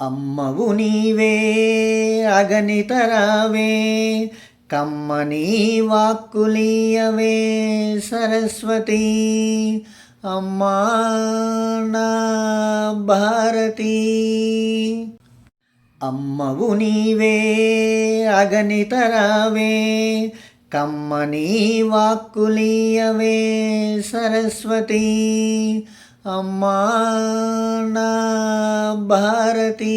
అమ్మవు నీవే అగనితరావే కమ్మని వాక్కులీయవే సరస్వతి. అమ్మా నా భారతి. అమ్మవు నీవే అగనితరావే కమ్మని వాక్కులీయవే సరస్వతి. అమ్మా నా భారతి.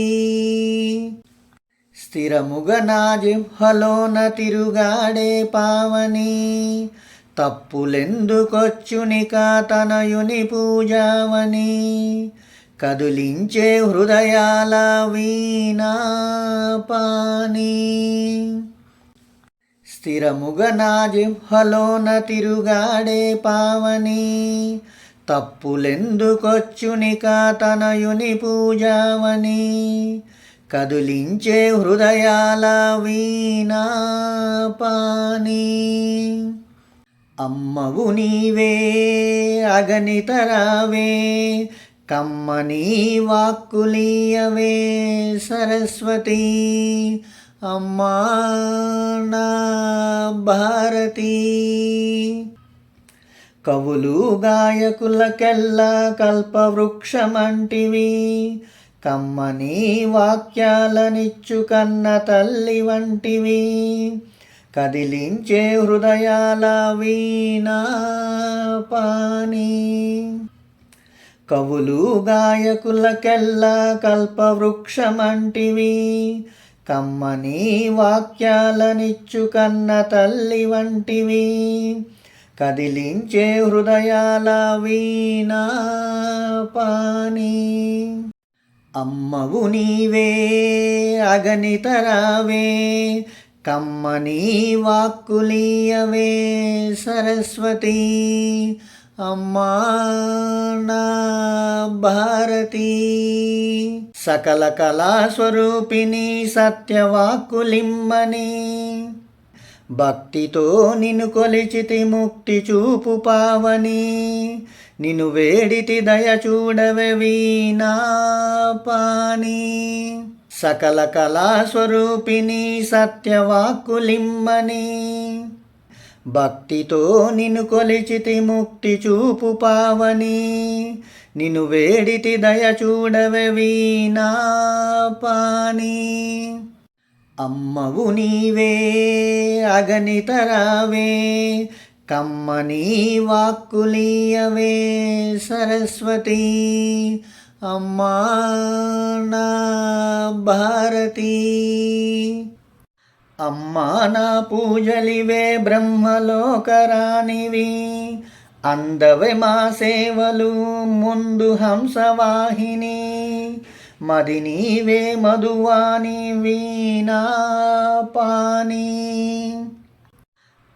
స్థిరముగ నా జిహ్వలోన తిరుగాడే పావని. తప్పులెందుకొచ్చునిక తనయుని పూజావని. కదులించే హృదయాల వీణాపాని స్థిరముగ నా జిహ్వలోన తిరుగాడే పావని. తప్పులెందుకొచ్చునిక తనయుని పూజావని? కదులించే హృదయాల వీణాపాని. అమ్మవు నీవే అగనితరావే కమ్మని వాక్కులీయవే సరస్వతి. అమ్మా నా భారతీ. కవులు గాయకులకెల్లా కల్పవృక్షమంటివి. కమ్మని వాక్యాలనిచ్చు కన్న తల్లి వంటివి. కదిలించే హృదయాల వీణా పాని కవులు గాయకులకెల్లా కల్పవృక్షమంటివి. కమ్మని వాక్యాలనిచ్చు కన్న తల్లి వంటివి. కదిలించే హృదయాల వీణా పాని. అమ్మవు నీవే అగనితరావే కమ్మని వాక్కులీయవే సరస్వతి. అమ్మా నా భారతి. సకల కళాస్వరూపిణి సత్యవాక్కులిమ్మని. భక్తితో నిన్ను కొలిచితి ముక్తి చూపు పావని. నిన్ను వేడితి దయ చూడవే వీణా పాని. సకల కళాస్వరూపిణి సత్యవాక్కులిమ్మని భక్తితో నిన్ను కొలిచితి ముక్తి చూపు పావని. నిన్ను వేడితి దయ చూడవే వీణా పాని. అమ్మవు నీవే అగనితరావే కమ్మని వాక్కులీయవే సరస్వతి. అమ్మా నా భారతి. అమ్మా నా పూజలివే బ్రహ్మలోకరానివి అందవే మా సేవలు ముందు హంసవాహిని. మది నీవే మధువాని వీణా పాని.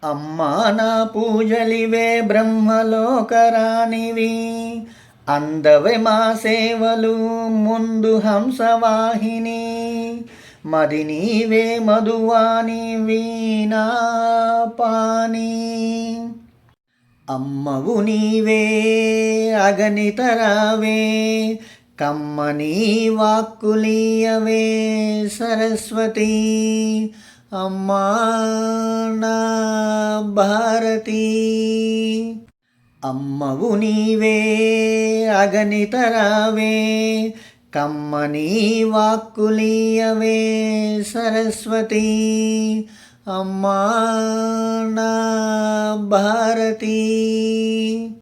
అమ్మా నా పూజలివే బ్రహ్మలోకరానివి. అందవే మా సేవలు ముందు హంసవాహిని. మది నీవే మధువాని వీణా పాని. అమ్మవు నీవే అగనితరావే. కమ్మని వాక్కులీయవే సరస్వతి. అమ్మా నా భారతి. అమ్మవు నీవే అగణితరావే కమ్మని వాక్కులీయవే సరస్వతి. అమ్మా నా భారతి.